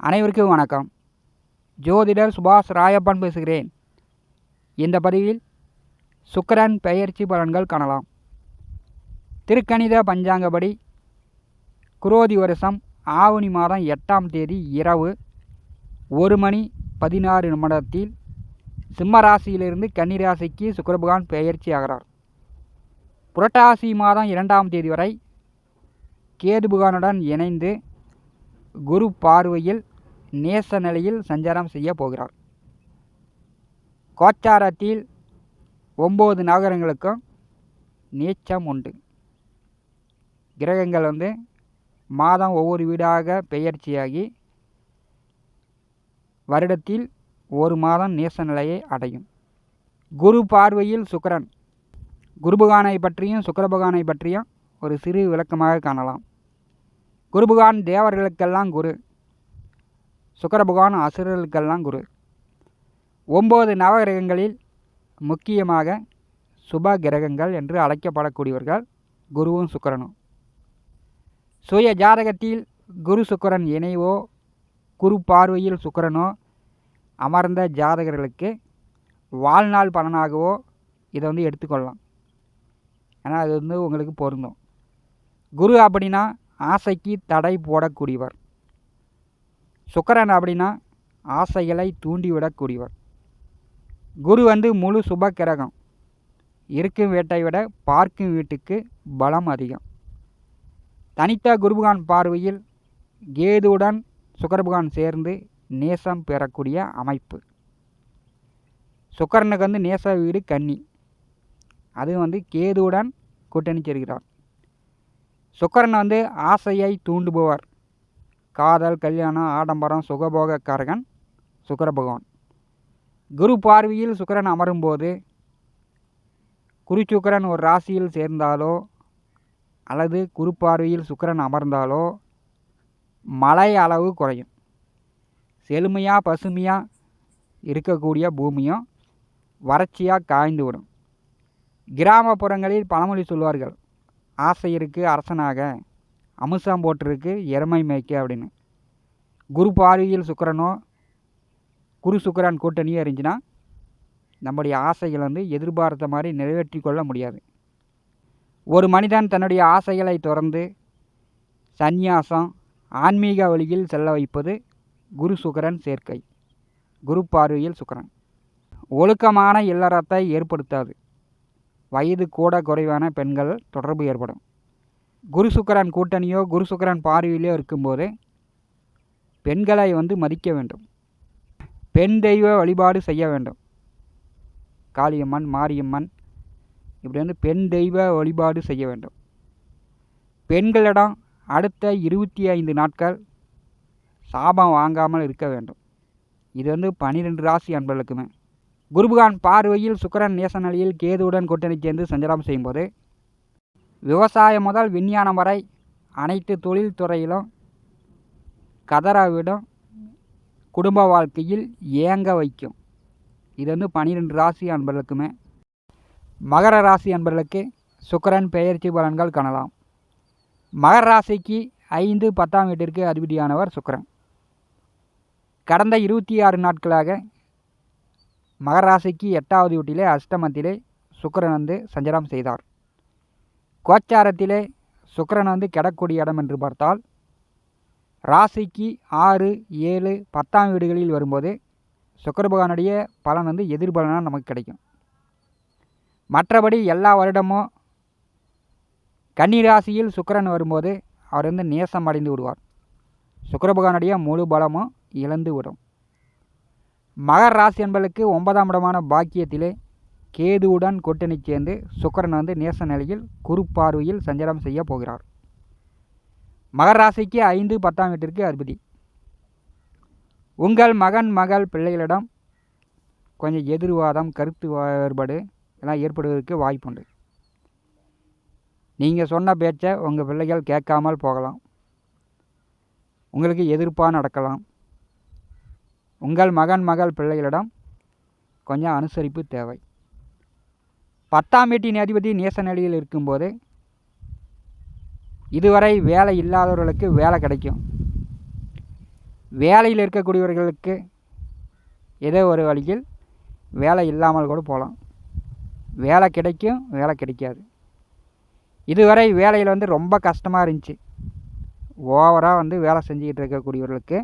அனைவருக்கும் வணக்கம். ஜோதிடர் சுபாஷ் ராயப்பன் பேசுகிறேன். இந்த பதிவில் சுக்கரன் பெயர்ச்சி பலன்கள் காணலாம். திருக்கணித பஞ்சாங்கப்படி குரோதி வருஷம் ஆவணி மாதம் எட்டாம் தேதி இரவு ஒரு மணி பதினாறு நிமிடத்தில் சிம்ம ராசியிலிருந்து கன்னிராசிக்கு சுக்கரபகவான் பெயர்ச்சி ஆகிறார். புரட்டாசி மாதம் இரண்டாம் தேதி வரை கேது பகவானுடன் இணைந்து குரு பார்வையில் நேச நிலையில் சஞ்சாரம் செய்ய போகிறார் கோச்சாரத்தில் ஒம்பது நகரங்களுக்கும் நீச்சம் உண்டு. கிரகங்கள் வந்து மாதம் ஒவ்வொரு வீடாக பெயர்ச்சியாகி வருடத்தில் ஒரு மாதம் நேச நிலையை அடையும். குரு பார்வையில் சுக்கரன். குருபகானை பற்றியும் சுக்கரபகானை பற்றியும் ஒரு சிறு விளக்கமாக காணலாம். குருபகான் தேவர்களுக்கெல்லாம் குரு. சுக்கர பகவான் அசுரர்களுக்கெல்லாம் குரு. ஒம்பது நவகிரகங்களில் முக்கியமாக சுப கிரகங்கள் என்று அழைக்கப்படக்கூடியவர்கள் குருவும் சுக்கரனும். சுய ஜாதகத்தில் குரு சுக்கரன் இணைவோ குரு பார்வையில் சுக்கரனோ அமர்ந்த ஜாதகர்களுக்கு வாழ்நாள் பலனாகவோ இதை வந்து எடுத்துக்கொள்ளலாம். ஏன்னா அது வந்து உங்களுக்கு பொருந்தும். குரு அப்படின்னா ஆசைக்கு தடை போடக்கூடியவர். சுக்கரன் அப்படின்னா ஆசைகளை தூண்டிவிடக்கூடியவர். குரு வந்து முழு சுப கிரகம் இருக்கும் வீட்டை விட பார்க்கும் வீட்டுக்கு பலம் அதிகம். தனித்த குருபகான் பார்வையில் கேதுவுடன் சுக்கரபகான் சேர்ந்து நேசம் பெறக்கூடிய அமைப்பு. சுக்கரனுக்கு வந்து நேச வீடு கன்னி. அது வந்து கேதுவுடன் கூட்டணி சேர்கிறார் சுக்கரன் வந்து ஆசையை தூண்டுபவர். காதல் கல்யாணம் ஆடம்பரம் சுகபோகக்காரகன் சுக்கர பகவான் குரு பார்வையில் சுக்கரன் அமரும்போது குரு சுக்கரன் ஒரு ராசியில் சேர்ந்தாலோ அல்லது குரு பார்வையில் சுக்கரன் அமர்ந்தாலோ மழை அளவு குறையும். செழுமையாக பசுமையாக இருக்கக்கூடிய பூமியும் வறட்சியாக காய்ந்து விடும் கிராமப்புறங்களில் பழமொழி சொல்வார்கள் ஆசை இருக்குது அரசனாக அமுசம் போட்டிருக்கு எருமை மேய்க்க அப்படின்னு. குரு பார்வையில் சுக்கரனோ குரு சுக்கரன் கூட்டணியோ இருந்துச்சுன்னா நம்முடைய ஆசைகள் வந்து எதிர்பார்த்த மாதிரி நிறைவேற்றி கொள்ள முடியாது. ஒரு மனிதன் தன்னுடைய ஆசைகளை தொடர்ந்து சந்நியாசம் ஆன்மீக வழியில் செல்ல வைப்பது குரு சுக்கரன் சேர்க்கை. குரு பார்வையில் சுக்கரன். ஒழுக்கமான இல்லறத்தை ஏற்படுத்தாது. வயது கூட குறைவான பெண்கள் தொடர்பு ஏற்படும். குரு சுக்கரன் கூட்டணியோ குரு சுக்கரன் பார்வையிலோ இருக்கும்போது பெண்களை வந்து மதிக்க வேண்டும். பெண் தெய்வ வழிபாடு செய்ய வேண்டும். காளியம்மன் மாரியம்மன் இப்படி வந்து பெண் தெய்வ வழிபாடு செய்ய வேண்டும். பெண்களிடம் அடுத்த இருபத்தி ஐந்து நாட்கள் சாபம் வாங்காமல் இருக்க வேண்டும். இது வந்து பன்னிரெண்டு ராசி அன்பர்களுக்குமே. குருபகான் பார்வையில் சுக்கரன் நேச நிலையில் கேதுவுடன் கூட்டணி சேர்ந்து சஞ்சாரம் செய்யும்போது விவசாயம் முதல் விஞ்ஞானம் வரை அனைத்து தொழில்துறையிலும் கதராவிடம் குடும்ப வாழ்க்கையில் ஏங்க வைக்கும். இது வந்து பன்னிரெண்டு ராசி அன்பர்களுக்குமே. மகர ராசி அன்பர்களுக்கு சுக்கரன் பெயர்ச்சி பலன்கள் காணலாம். மகர ராசிக்கு ஐந்து பத்தாம் வீட்டிற்கு அதிபதியானவர் சுக்கரன். கடந்த இருபத்தி ஆறு நாட்களாக மகர ராசிக்கு எட்டாவது வீட்டிலே அஷ்டமத்திலே சுக்கரன் வந்து சஞ்சாரம் செய்தார். கோச்சாரத்திலே சுக்கரன் வந்து கிடக்கூடிய இடம் என்று பார்த்தால் ராசிக்கு ஆறு ஏழு பத்தாம் வீடுகளில் வரும்போது சுக்கர பகவானுடைய பலன் வந்து எதிர்பலனாக நமக்கு கிடைக்கும். மற்றபடி எல்லா வருடமும் கன்னிராசியில் சுக்கரன் வரும்போது அவர் வந்து நேசம் அடைந்து விடுவார். சுக்கர பகவானுடைய முழு பலமும் இழந்து விடும். மகர் ராசி என்பதற்கு ஒன்பதாம் இடமான பாக்கியத்திலே கேதுவுடன் கூட்டணி சேர்ந்து சுக்கரன் வந்து நேச நிலையில் குரு பார்வையில் சஞ்சாரம் செய்ய போகிறார். மகர ராசிக்கு ஐந்து பத்தாம் வீட்டிற்கு அதிபதி. உங்கள் மகன் மகள் பிள்ளைகளிடம் கொஞ்சம் எதிர்வாதம் கருத்து வேறுபாடு எல்லாம் ஏற்படுவதற்கு வாய்ப்புண்டு. நீங்கள் சொன்ன பேச்சை உங்கள் பிள்ளைகள் கேட்காமல் போகலாம். உங்களுக்கு எதிர்ப்பாக நடக்கலாம். உங்கள் மகன் மகள் பிள்ளைகளிடம் கொஞ்சம் அனுசரிப்பு தேவை. பத்தாம் வீட்டின் அதிபதி நேச நிலையில் இருக்கும்போது இதுவரை வேலை இல்லாதவர்களுக்கு வேலை கிடைக்கும். வேலையில் இருக்கக்கூடியவர்களுக்கு ஏதோ ஒரு வழியில் வேலை இல்லாமல் கூட போகலாம். வேலை கிடைக்கும் வேலை கிடைக்காது. இதுவரை வேலையில் வந்து ரொம்ப கஷ்டமாக இருந்துச்சு. ஓவராக வந்து வேலை செஞ்சுக்கிட்டு இருக்கக்கூடியவர்களுக்கு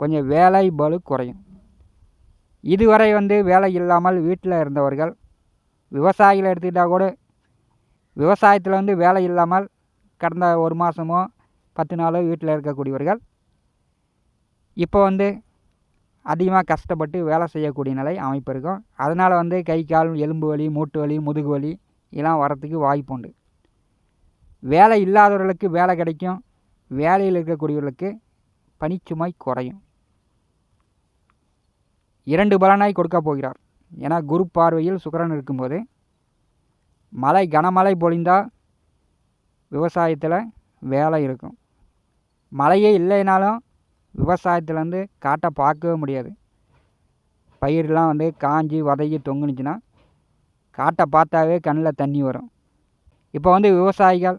கொஞ்சம் வேலை பளு குறையும். இதுவரை வந்து வேலை இல்லாமல் வீட்டில் இருந்தவர்கள் விவசாயிகளை எடுத்துக்கிட்டால் கூட விவசாயத்தில் வந்து வேலை இல்லாமல் கடந்த ஒரு மாதமோ பத்து நாளோ வீட்டில் இருக்கக்கூடியவர்கள் இப்போ வந்து அதிகமாக கஷ்டப்பட்டு வேலை செய்யக்கூடிய நிலை அமைப்பு இருக்கும். அதனால் வந்து கை கால் எலும்பு வலி மூட்டு வலி முதுகு வலி இதெல்லாம் வரத்துக்கு வாய்ப்பு உண்டு. வேலை இல்லாதவர்களுக்கு வேலை கிடைக்கும். வேலையில் இருக்கக்கூடியவர்களுக்கு பணிச்சுமை குறையும். இரண்டு பலனாய் கொடுக்க போகிறார். ஏன்னா குரு பார்வையில் சுக்கிரன் இருக்கும்போது மழை கனமழை பொழிந்தால் விவசாயத்தில் வேலை இருக்கும். மழையே இல்லைனாலும் விவசாயத்தில் வந்து காட்டை பார்க்கவே முடியாது. பயிரெலாம் வந்து காஞ்சி வதகி தொங்குனுச்சுன்னா காட்டை பார்த்தாவே கண்ணில் தண்ணி வரும். இப்போ வந்து விவசாயிகள்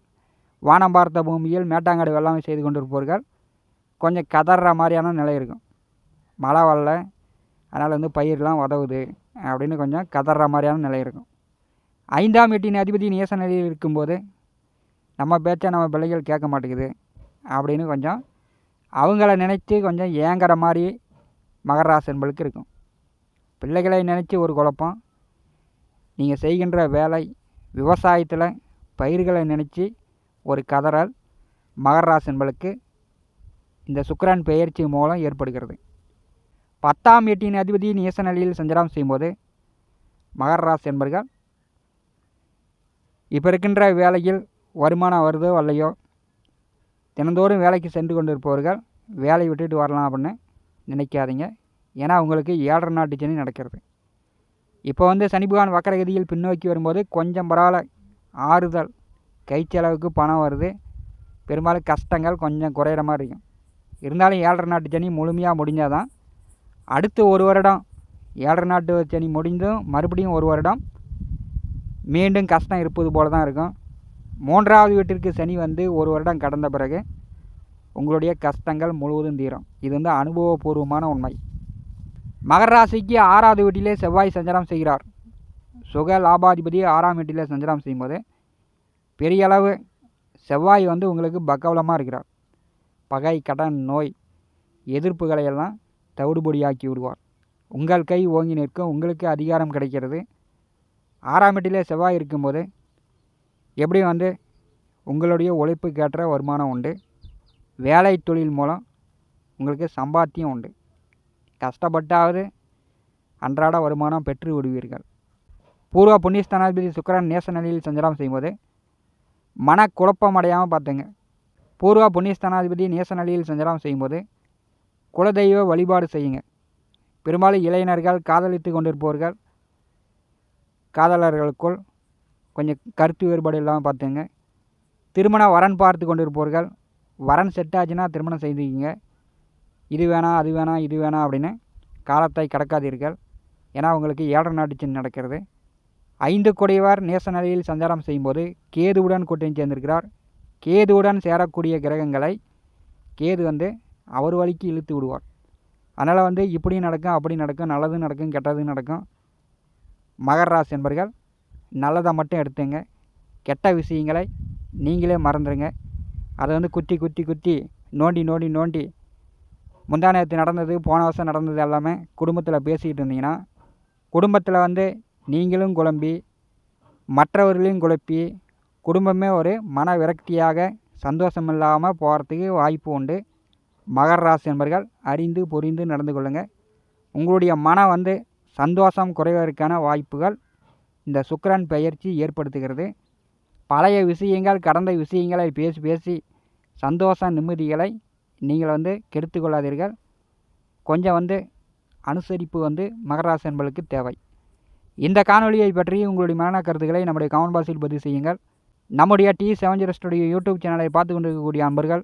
வானம் பார்த்த பூமியில் மேட்டாங்காடு வெள்ளாமை செய்து கொண்டிருப்பவர்கள் கொஞ்சம் கதற மாதிரியான நிலை இருக்கும். மழை வரல. அதனால் வந்து பயிரெலாம் உதவுது அப்படின்னு கொஞ்சம் கதற மாதிரியான நிலை இருக்கும். ஐந்தாம் எட்டின் அதிபதி நேச நிலையில் இருக்கும்போது நம்ம பேச்சை நம்ம பிள்ளைகள் கேட்க மாட்டேங்குது அப்படின்னு கொஞ்சம் அவங்கள நினச்சி கொஞ்சம் ஏங்குற மாதிரி மகர இருக்கும். பிள்ளைகளை நினச்சி ஒரு குழப்பம். நீங்கள் செய்கின்ற வேலை விவசாயத்தில் பயிர்களை நினச்சி ஒரு கதறல் மகர இந்த சுக்கரன் பெயர்ச்சி மூலம் ஏற்படுகிறது. பத்தாம் எட்டின் அதிபதி நேச நிலையில் சஞ்சாரம் செய்யும்போது மகராஸ் என்பர்கள் இப்போ இருக்கின்ற வேலையில் வருமானம் வருதோ அல்லையோ தினந்தோறும் வேலைக்கு சென்று கொண்டிருப்பவர்கள் வேலையை விட்டுட்டு வரலாம் அப்படின்னு நினைக்காதீங்க. ஏன்னா உங்களுக்கு ஏழரை நாட்டு சனி நடக்கிறது. இப்போ வந்து சனிபகவான் வக்கரகதியில் பின்னோக்கி வரும்போது கொஞ்சம் பரவாயில்ல ஆறுதல் கை செலவுக்கு பணம் வருது பெரும்பாலும் கஷ்டங்கள் கொஞ்சம் குறையிற மாதிரி இருக்கும். இருந்தாலும் ஏழரை நாட்டு சனி முழுமையாக முடிஞ்சால் தான் அடுத்து ஒரு வருடம். ஏழரை நாட்டு சனி முடிந்தும் மறுபடியும் ஒரு வருடம். மீண்டும் கஷ்டம் இருப்பது போல தான் இருக்கும். மூன்றாவது வீட்டிற்கு சனி வந்து ஒரு வருடம் கடந்த பிறகு உங்களுடைய கஷ்டங்கள் முழுவதும் தீரும். இது வந்து அனுபவபூர்வமான உண்மை. மகர ராசிக்கு ஆறாவது வீட்டிலே செவ்வாய் சஞ்சாரம் செய்கிறார். சுக லாபாதிபதி ஆறாம் வீட்டிலே சஞ்சாரம் செய்யும்போது பெரிய அளவு செவ்வாய் வந்து உங்களுக்கு பக்கவலமாக இருக்கிறார். பகை கடன் நோய் எதிர்ப்புகளை எல்லாம் தவிடுபொடியாக்கி விடுவார் உங்கள் கை ஓங்கி நிற்கும் உங்களுக்கு அதிகாரம் கிடைக்கிறது. ஆறாம் எட்டிலே செவ்வாய் இருக்கும்போது எப்படி வந்து உங்களுடைய உழைப்புக்கேற்ற வருமானம் உண்டு? வேலை தொழில் மூலம் உங்களுக்கு சம்பாத்தியம் உண்டு. கஷ்டப்பட்டாவது அன்றாட வருமானம் பெற்று விடுவீர்கள். பூர்வ புண்ணியஸ்தானாதிபதி சுக்கரன் நேச நிலையில் சஞ்சாரம் செய்யும்போது மனக்குழப்பம் அடையாமல் பார்த்துங்க. பூர்வ புண்ணியஸ்தானாதிபதி நேச நிலையில் சஞ்சாரம் செய்யும்போது குலதெய்வ வழிபாடு செய்யுங்க. பெரும்பாலும் இளைஞர்கள் காதலித்து கொண்டிருப்பவர்கள் காதலர்களுக்குள் கொஞ்சம் கருத்து வேறுபாடு இல்லாமல் பார்த்துங்க திருமண வரன் பார்த்து கொண்டிருப்பவர்கள் வரன் செட் ஆச்சுன்னா திருமணம் செய்துக்கிங்க. இது வேணாம் அது வேணாம் இது வேணாம் அப்படின்னு காலத்தை கடக்காதீர்கள். ஏன்னா உங்களுக்கு ஏழரை நாட்டு நடக்கிறது. ஐந்து கொடையவர் நேச நிலையில் சஞ்சாரம் செய்யும்போது கேதுவுடன் கூட்டணி சேர்ந்திருக்கிறார். கேதுவுடன் சேரக்கூடிய கிரகங்களை கேது வந்து அவர் வழிக்கு இழுத்து விடுவார். அதனால் வந்து இப்படி நடக்கும் அப்படி நடக்கும் நல்லது நடக்கும் கெட்டது நடக்கும். மகர ராசி என்பர்கள் நல்லதை மட்டும் எடுத்துங்க. கெட்ட விஷயங்களை நீங்களே மறந்துடுங்க அதை வந்து குத்தி குத்தி குத்தி நோண்டி நோண்டி நோண்டி. முந்தா நேரத்து நடந்தது போன வருஷம் நடந்தது எல்லாமே குடும்பத்தில் பேசிக்கிட்டு இருந்தீங்கன்னா குடும்பத்தில் வந்து நீங்களும் குழம்பி மற்றவர்களையும் குழப்பி குடும்பமே ஒரு மன விரக்தியாக சந்தோஷம் இல்லாமல் போகிறதுக்கு வாய்ப்பு உண்டு. மகர ராசி என்பர்கள் அறிந்து புரிந்து நடந்து கொள்ளுங்கள் உங்களுடைய மனம் வந்து சந்தோஷம் குறைவதற்கான வாய்ப்புகள் இந்த சுக்கரன் பெயர்ச்சி ஏற்படுத்துகிறது. பழைய விஷயங்கள் கடந்த விஷயங்களை பேசி பேசி சந்தோஷ நிம்மதிகளை நீங்கள் வந்து கெடுத்து கொள்ளாதீர்கள். கொஞ்சம் வந்து அனுசரிப்பு வந்து மகராசி என்பளுக்கு தேவை. இந்த காணொலியை பற்றி உங்களுடைய மன கருத்துக்களை நம்முடைய கமெண்ட் பாக்ஸில் பதிவு செய்யுங்கள். நம்முடைய T seven zero studio YouTube சேனலை பார்த்து கொண்டிருக்கக்கூடிய அன்பர்கள்